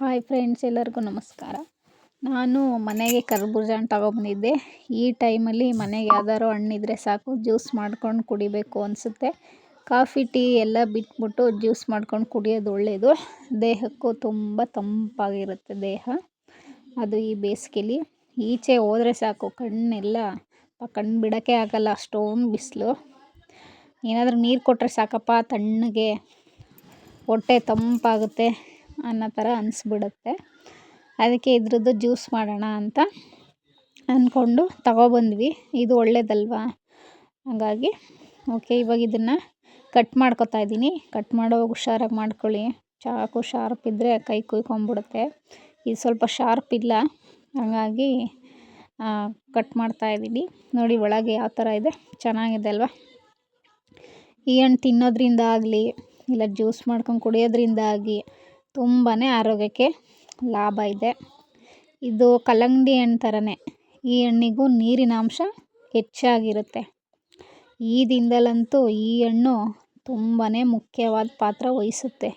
Hi friends ಎಲ್ಲರಿಗೂ ನಮಸ್ಕಾರ. ನಾನು ಮನೆಗೆ ಕರ್ಬೂಜ ಹಣ್ಣು ತಗೊಬಂದಿದ್ದೆ ಈ ಟೈಮಲ್ಲಿ ಮನೆಗೆ ಯಾವ್ದಾದ್ರು ಹಣ್ಣಿದ್ರೆ ಸಾಕು ಜ್ಯೂಸ್ ಮಾಡ್ಕೊಂಡು ಕುಡಿಬೇಕು ಅನಿಸುತ್ತೆ. ಕಾಫಿ ಟೀ ಎಲ್ಲ ಬಿಟ್ಬಿಟ್ಟು ಜ್ಯೂಸ್ ಮಾಡ್ಕೊಂಡು ಕುಡಿಯೋದು ಒಳ್ಳೆಯದು ದೇಹಕ್ಕೂ ತುಂಬ ತಂಪಾಗಿರುತ್ತೆ ದೇಹ. ಅದು ಈ ಬೇಸಿಗೆಲಿ. ಈಚೆ ಹೋದರೆ ಸಾಕು, ಕಣ್ಣೆಲ್ಲ ಕಣ್ಣು ಬಿಡೋಕ್ಕೆ ಆಗಲ್ಲ, ಅಷ್ಟೊಂದು ಬಿಸಿಲು. ಏನಾದರೂ ನೀರು ಕೊಟ್ಟರೆ ಸಾಕಪ್ಪ, ತಣ್ಣಗೆ. ಹೊಟ್ಟೆ ತಂಪಾಗುತ್ತೆ. ಅನ್ನೋ ಥರ ಅನಿಸ್ಬಿಡುತ್ತೆ. ಅದಕ್ಕೆ ಇದ್ರದ್ದು ಜ್ಯೂಸ್ ಮಾಡೋಣ ಅಂತ ಅಂದ್ಕೊಂಡು ತಗೊಬಂದ್ವಿ. ಇದು ಒಳ್ಳೇದಲ್ವಾ? ಹಾಗಾಗಿ, ಓಕೆ, ಇವಾಗ ಇದನ್ನು ಕಟ್ ಮಾಡ್ಕೊತಾ ಇದ್ದೀನಿ. ಕಟ್ ಮಾಡೋವಾಗ ಹುಷಾರಾಗಿ ಮಾಡ್ಕೊಳ್ಳಿ. ಚಾಕು ಶಾರ್ಪ್ ಇದ್ದರೆ ಕೈ ಕುಯ್ಕೊಂಬಿಡುತ್ತೆ ಇದು ಸ್ವಲ್ಪ ಶಾರ್ಪ್ ಇಲ್ಲ. ಹಾಗಾಗಿ ಕಟ್ ಮಾಡ್ತಾ ಇದ್ದೀನಿ. ನೋಡಿ ಒಳಗೆ ಯಾವ ಥರ ಇದೆ. ಚೆನ್ನಾಗಿದೆ ಅಲ್ವಾ? ಈ ಹಣ್ಣು ತಿನ್ನೋದ್ರಿಂದ ಆಗಲಿ, ಇಲ್ಲ ಜ್ಯೂಸ್ ಮಾಡ್ಕೊಂಡು ಕುಡಿಯೋದ್ರಿಂದ ಆಗಿ ತುಂಬಾ ಆರೋಗ್ಯಕ್ಕೆ ಲಾಭ ಇದೆ. ಇದು ಕಲ್ಲಂಗಡಿ ಹಣ್ಣು ಥರನೇ ಈ ಹಣ್ಣಿಗೂ ನೀರಿನ ಅಂಶ ಹೆಚ್ಚಾಗಿರುತ್ತೆ. ಈ ದಿನದಲ್ಲಂತೂ ಈ ಹಣ್ಣು ತುಂಬಾ ಮುಖ್ಯವಾದ ಪಾತ್ರ ವಹಿಸುತ್ತೆ.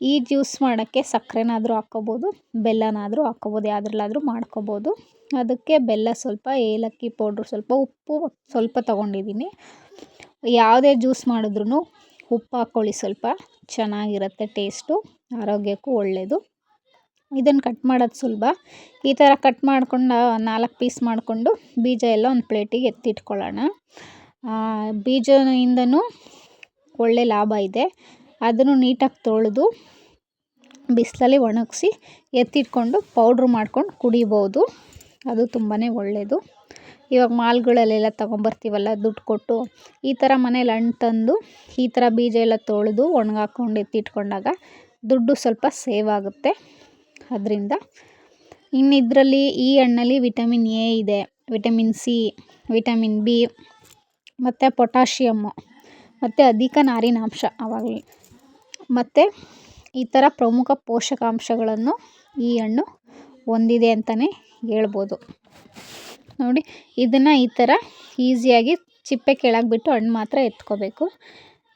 ಈ ಜ್ಯೂಸ್ ಮಾಡೋಕ್ಕೆ ಸಕ್ಕರೆನಾದರೂ ಹಾಕ್ಕೋಬೋದು, ಬೆಲ್ಲನಾದರೂ ಹಾಕ್ಕೋಬೋದು, ಯಾವುದ್ರಲ್ಲಾದ್ರೂ ಮಾಡ್ಕೋಬೋದು. ಅದಕ್ಕೆ ಬೆಲ್ಲ ಸ್ವಲ್ಪ, ಏಲಕ್ಕಿ ಪೌಡ್ರು ಸ್ವಲ್ಪ, ಉಪ್ಪು ಸ್ವಲ್ಪ ತೊಗೊಂಡಿದ್ದೀನಿ. ಯಾವುದೇ ಜ್ಯೂಸ್ ಮಾಡಿದ್ರೂ ಉಪ್ಪು ಹಾಕ್ಕೊಳ್ಳಿ ಸ್ವಲ್ಪ. ಚೆನ್ನಾಗಿರುತ್ತೆ ಟೇಸ್ಟು ಆರೋಗ್ಯಕ್ಕೂ ಒಳ್ಳೆಯದು ಇದನ್ನು ಕಟ್ ಮಾಡೋದು ಸುಲಭ. ಈ ಥರ ಕಟ್ ಮಾಡ್ಕೊಂಡು ನಾಲ್ಕು ಪೀಸ್ ಮಾಡಿಕೊಂಡು ಬೀಜ ಎಲ್ಲ ಒಂದು ಪ್ಲೇಟಿಗೆ ಎತ್ತಿಟ್ಕೊಳ್ಳೋಣ. ಬೀಜದಿಂದನೂ ಒಳ್ಳೆ ಲಾಭ ಇದೆ. ಅದನ್ನು ನೀಟಾಗಿ ತೊಳೆದು ಬಿಸಿಲಲ್ಲಿ ಒಣಗಿಸಿ ಎತ್ತಿಟ್ಕೊಂಡು ಪೌಡ್ರು ಮಾಡ್ಕೊಂಡು ಕುಡಿಬೋದು. ಅದು ತುಂಬಾ ಒಳ್ಳೆಯದು ಇವಾಗ ಮಾಲ್ಗಳಲ್ಲೆಲ್ಲ ತೊಗೊಂಬರ್ತೀವಲ್ಲ, ದುಡ್ಡು ಕೊಟ್ಟು. ಈ ಥರ ಮನೇಲಿ ಹಣ್ಣು ತಂದು, ಈ ಥರ ಬೀಜ ಎಲ್ಲ ತೊಳೆದು, ಒಣಗಾಕೊಂಡು ಎತ್ತಿಟ್ಕೊಂಡಾಗ ದುಡ್ಡು ಸ್ವಲ್ಪ ಸೇವ್ ಆಗುತ್ತೆ. ಅದರಿಂದ ಇನ್ನು ಇದರಲ್ಲಿ ಈ ಹಣ್ಣಲ್ಲಿ ವಿಟಮಿನ್ ಎ ಇದೆ. ವಿಟಮಿನ್ ಸಿ, ವಿಟಮಿನ್ ಬಿ, ಮತ್ತು ಪೊಟ್ಯಾಷಿಯಮ್ಮು ಮತ್ತು ಅಧಿಕ ನಾರಿನಾಂಶ ಆವಾಗಲೇ ಮತ್ತು ಈ ಥರ ಪ್ರಮುಖ ಪೋಷಕಾಂಶಗಳನ್ನು ಈ ಹಣ್ಣು ಹೊಂದಿದೆ ಅಂತಲೇ ಹೇಳ್ಬೋದು. ನೋಡಿ, ಇದನ್ನು ಈ ಥರ ಈಸಿಯಾಗಿ ಚಿಪ್ಪೆ ಕೆಳಗೆ ಬಿಟ್ಟು ಹಣ್ಣು ಮಾತ್ರ ಎತ್ಕೋಬೇಕು.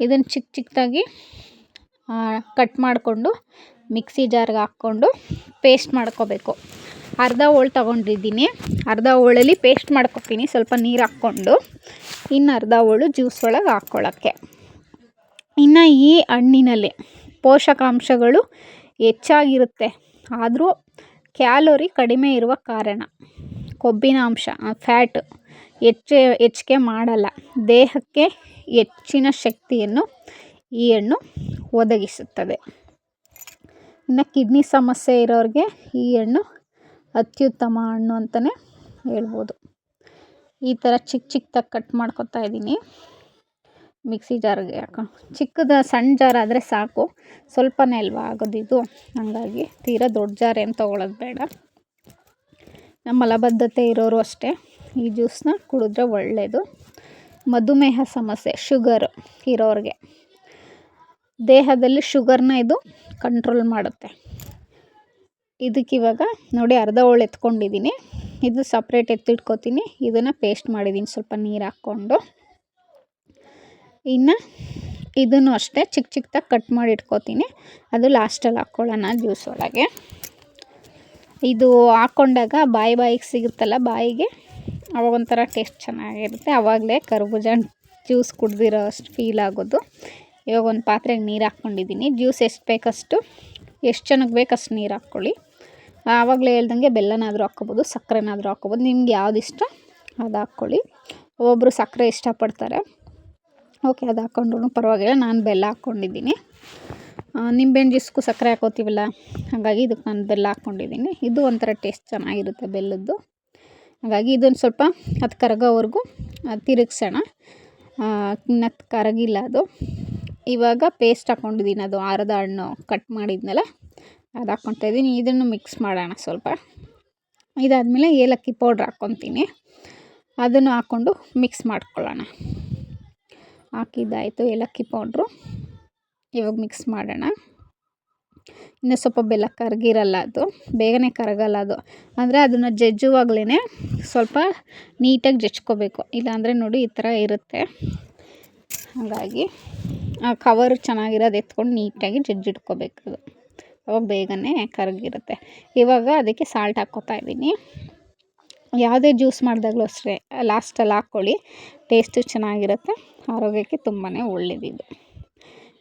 ಇದನ್ನು ಚಿಕ್ಕ ಚಿಕ್ಕದಾಗಿ ಕಟ್ ಮಾಡಿಕೊಂಡು, ಮಿಕ್ಸಿ ಜಾರ್ಗೆ ಹಾಕ್ಕೊಂಡು ಪೇಸ್ಟ್ ಮಾಡ್ಕೋಬೇಕು. ಅರ್ಧ ಹೋಳು ತೊಗೊಂಡಿದ್ದೀನಿ. ಅರ್ಧ ಹೋಳಲ್ಲಿ ಪೇಸ್ಟ್ ಮಾಡ್ಕೊತೀನಿ. ಸ್ವಲ್ಪ ನೀರು ಹಾಕ್ಕೊಂಡು ಇನ್ನು ಅರ್ಧ ಹೋಳು ಜ್ಯೂಸ್ ಒಳಗೆ ಹಾಕ್ಕೊಳ್ಳೋಕ್ಕೆ ಇನ್ನು ಈ ಹಣ್ಣಿನಲ್ಲಿ ಪೋಷಕಾಂಶಗಳು ಹೆಚ್ಚಾಗಿರುತ್ತೆ. ಆದರೂ ಕ್ಯಾಲೋರಿ ಕಡಿಮೆ ಇರುವ ಕಾರಣ. ಕೊಬ್ಬಿನ ಅಂಶ ಫ್ಯಾಟ್ ಹೆಚ್ಚು, ಹೆಚ್ಚಿಗೆ ಮಾಡಲ್ಲ. ದೇಹಕ್ಕೆ ಹೆಚ್ಚಿನ ಶಕ್ತಿಯನ್ನು ಈ ಹಣ್ಣು ಒದಗಿಸುತ್ತದೆ. ಇನ್ನು ಕಿಡ್ನಿ ಸಮಸ್ಯೆ ಇರೋರಿಗೆ ಈ ಹಣ್ಣು ಅತ್ಯುತ್ತಮ ಹಣ್ಣು ಅಂತಲೇ ಹೇಳ್ಬೋದು. ಈ ಥರ ಚಿಕ್ಕ ಚಿಕ್ಕದಾಗಿ ಕಟ್ ಮಾಡ್ಕೊತಾ ಇದ್ದೀನಿ. ಮಿಕ್ಸಿ ಜಾರ್ಗೆ ಹಾಕೊಂಡು ಚಿಕ್ಕದ ಸಣ್ಣ ಜಾರ್ ಆದರೆ ಸಾಕು. ಸ್ವಲ್ಪನೇ ಅಲ್ವಾ ಆಗೋದಿದು? ಹಾಗಾಗಿ ತೀರಾ ದೊಡ್ಡ ಜಾರ್ ಏನು ತೊಗೊಳೋದು ಬೇಡ. ನಮ್ಮ ಮಲಬದ್ಧತೆ ಇರೋರು ಅಷ್ಟೇ. ಈ ಜ್ಯೂಸನ್ನ ಕುಡಿದ್ರೆ ಒಳ್ಳೆಯದು ಮಧುಮೇಹ ಸಮಸ್ಯೆ, ಶುಗರ್ ಇರೋರಿಗೆ. ದೇಹದಲ್ಲಿ ಶುಗರ್ನ ಇದು ಕಂಟ್ರೋಲ್ ಮಾಡುತ್ತೆ. ಇದಕ್ಕಿವಾಗ ನೋಡಿ ಅರ್ಧ ಹೋಳು ಎತ್ಕೊಂಡಿದ್ದೀನಿ ಇದು ಸಪ್ರೇಟ್ ಎತ್ತಿಟ್ಕೋತೀನಿ. ಇದನ್ನು ಪೇಸ್ಟ್ ಮಾಡಿದ್ದೀನಿ ಸ್ವಲ್ಪ ನೀರು ಹಾಕ್ಕೊಂಡು. ಇನ್ನು ಇದನ್ನು ಅಷ್ಟೇ ಚಿಕ್ಕ ಚಿಕ್ಕದಾಗಿ ಕಟ್ ಮಾಡಿ ಇಟ್ಕೊತೀನಿ. ಅದು ಲಾಸ್ಟಲ್ಲಿ ಹಾಕ್ಕೊಳ್ಳೋಣ ಜ್ಯೂಸ್ ಒಳಗೆ. ಇದು ಹಾಕ್ಕೊಂಡಾಗ ಬಾಯಿ ಬಾಯಿಗೆ ಸಿಗುತ್ತಲ್ಲ ಬಾಯಿಗೆ? ಅವಾಗ ಒಂಥರ ಟೇಸ್ಟ್ ಚೆನ್ನಾಗಿರುತ್ತೆ. ಆವಾಗಲೇ ಕರ್ಬೂಜ ಜ್ಯೂಸ್ ಕುಡ್ದಿರೋ ಅಷ್ಟು ಫೀಲ್ ಆಗೋದು. ಇವಾಗ ಒಂದು ಪಾತ್ರೆಗೆ ನೀರು ಹಾಕ್ಕೊಂಡಿದ್ದೀನಿ ಜ್ಯೂಸ್ ಎಷ್ಟು ಬೇಕಷ್ಟು, ಎಷ್ಟು ಜನಕ್ಕೆ ಬೇಕಷ್ಟು ನೀರು ಹಾಕ್ಕೊಳ್ಳಿ ಆವಾಗಲೇ ಹೇಳ್ದಂಗೆ ಬೆಲ್ಲನಾದರೂ ಹಾಕ್ಕೊಬೋದು, ಸಕ್ಕರೆನಾದರೂ ಹಾಕ್ಕೊಬೋದು. ನಿಮ್ಗೆ ಯಾವ್ದು ಇಷ್ಟ, ಅದು ಹಾಕ್ಕೊಳ್ಳಿ ಒಬ್ಬೊಬ್ಬರು ಸಕ್ಕರೆ ಇಷ್ಟಪಡ್ತಾರೆ. ಓಕೆ, ಅದು ಹಾಕ್ಕೊಂಡ್ರು ಪರವಾಗಿಲ್ಲ. ನಾನು ಬೆಲ್ಲ ಹಾಕ್ಕೊಂಡಿದ್ದೀನಿ ನಿಂಬೆಹಣ್ಣು ಜ್ಯೂಸ್ಗೂ ಸಕ್ಕರೆ ಹಾಕೋತೀವಲ್ಲ? ಹಾಗಾಗಿ ಇದಕ್ಕೆ ನಾನು ಬೆಲ್ಲ ಹಾಕ್ಕೊಂಡಿದ್ದೀನಿ. ಇದು ಒಂಥರ ಟೇಸ್ಟ್ ಚೆನ್ನಾಗಿರುತ್ತೆ ಬೆಲ್ಲದ್ದು. ಹಾಗಾಗಿ ಇದೊಂದು ಸ್ವಲ್ಪ ಅದು ಕರಗೋವರೆಗೂ ತಿರುಗ್ಸೋಣ. ಇನ್ನತ್ತು ಕರಗಿಲ್ಲ ಅದು. ಇವಾಗ ಪೇಸ್ಟ್ ಹಾಕ್ಕೊಂಡಿದ್ದೀನಿ ಅದು ಆರದ ಹಣ್ಣು ಕಟ್ ಮಾಡಿದ್ನಲ್ಲ, ಅದು ಹಾಕ್ಕೊತಾ ಇದ್ದೀನಿ ಇದನ್ನು ಮಿಕ್ಸ್ ಮಾಡೋಣ ಸ್ವಲ್ಪ. ಇದಾದಮೇಲೆ ಏಲಕ್ಕಿ ಪೌಡ್ರ್ ಹಾಕ್ಕೊತೀನಿ ಅದನ್ನು ಹಾಕ್ಕೊಂಡು ಮಿಕ್ಸ್ ಮಾಡ್ಕೊಳ್ಳೋಣ. ಹಾಕಿದ್ದಾಯಿತು ಏಲಕ್ಕಿ ಪೌಡ್ರು. ಇವಾಗ ಮಿಕ್ಸ್ ಮಾಡೋಣ. ಇನ್ನು ಸ್ವಲ್ಪ ಬೆಲ್ಲ ಕರಗಿರಲ್ಲ ಅದು. ಬೇಗನೆ ಕರಗಲ್ಲ ಅದು. ಅಂದರೆ ಅದನ್ನು ಜಜ್ಜುವಾಗಲೇ ಸ್ವಲ್ಪ ನೀಟಾಗಿ ಜಜ್ಕೋಬೇಕು ಇಲ್ಲಾಂದರೆ ನೋಡಿ ಈ ಥರ ಇರುತ್ತೆ. ಹಾಗಾಗಿ ಆ ಕವರ್ ಚೆನ್ನಾಗಿರೋದು ಎತ್ಕೊಂಡು ನೀಟಾಗಿ ಜಜ್ಜಿಟ್ಕೋಬೇಕು ಅದು. ಅವಾಗ ಬೇಗನೆ ಕರಗಿರುತ್ತೆ. ಇವಾಗ ಅದಕ್ಕೆ ಸಾಲ್ಟ್ ಹಾಕ್ಕೋತಾ ಇದ್ದೀನಿ. ಯಾವುದೇ ಜ್ಯೂಸ್ ಮಾಡಿದಾಗಲೂ ಅಷ್ಟೇ ಲಾಸ್ಟಲ್ಲಿ ಹಾಕ್ಕೊಳ್ಳಿ. ಟೇಸ್ಟು ಚೆನ್ನಾಗಿರುತ್ತೆ. ಆರೋಗ್ಯಕ್ಕೆ ತುಂಬಾ ಒಳ್ಳೆಯದಿದು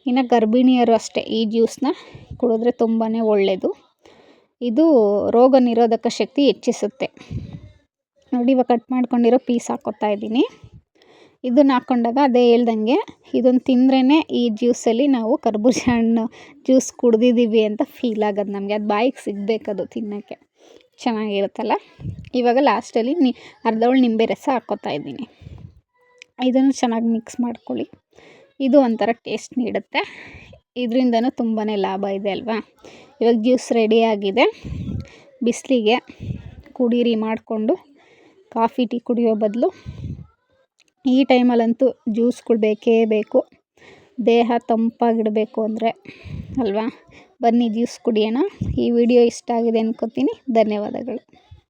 ಇನ್ನು ಗರ್ಭಿಣಿಯರು ಅಷ್ಟೇ, ಈ ಜ್ಯೂಸನ್ನ ಕುಡಿದ್ರೆ ತುಂಬಾ ಒಳ್ಳೆಯದು ಇದು ರೋಗ ನಿರೋಧಕ ಶಕ್ತಿ ಹೆಚ್ಚಿಸುತ್ತೆ. ನೋಡಿ, ಇವಾಗ ಕಟ್ ಮಾಡ್ಕೊಂಡಿರೋ ಪೀಸ್ ಹಾಕ್ಕೊತಾ ಇದ್ದೀನಿ. ಇದನ್ನ ಹಾಕ್ಕೊಂಡಾಗ ಅದೇ ಹೇಳ್ದಂಗೆ, ಇದನ್ನು ತಿಂದ್ರೇ ಈ ಜ್ಯೂಸಲ್ಲಿ ನಾವು ಕರ್ಬೂಜ ಹಣ್ಣು ಜ್ಯೂಸ್ ಕುಡ್ದಿದ್ದೀವಿ ಅಂತ ಫೀಲ್ ಆಗೋದು ನಮಗೆ. ಅದು ಬಾಯಿಗೆ ಸಿಗಬೇಕದು ತಿನ್ನೋಕ್ಕೆ. ಚೆನ್ನಾಗಿರುತ್ತಲ್ಲ? ಇವಾಗ ಲಾಸ್ಟಲ್ಲಿ ನಿ ಅರ್ಧವಳು ನಿಂಬೆ ರಸ ಹಾಕ್ಕೊತಾ ಇದ್ದೀನಿ. ಇದನ್ನು ಚೆನ್ನಾಗಿ ಮಿಕ್ಸ್ ಮಾಡ್ಕೊಳ್ಳಿ. ಇದು ಒಂಥರ ಟೇಸ್ಟ್ ನೀಡುತ್ತೆ. ಇದರಿಂದನೂ ತುಂಬಾ ಲಾಭ ಇದೆ ಅಲ್ವಾ? ಇವಾಗ ಜ್ಯೂಸ್ ರೆಡಿಯಾಗಿದೆ ಬಿಸಿಲಿಗೆ ಕುಡೀರಿ ಮಾಡಿಕೊಂಡು ಕಾಫಿ, ಟೀ ಕುಡಿಯೋ ಬದಲು ಈ ಟೈಮಲ್ಲಂತೂ ಜ್ಯೂಸ್ಗಳು ಬೇಕೇ ಬೇಕು. ದೇಹ ತಂಪಾಗಿಡಬೇಕು ಅಂದರೆ ಅಲ್ವಾ? ಬನ್ನಿ ಜ್ಯೂಸ್ ಕುಡಿಯೋಣ. ಈ ವಿಡಿಯೋ ಇಷ್ಟ ಆಗಿದೆ ಅಂದ್ಕೋತೀನಿ ಧನ್ಯವಾದಗಳು.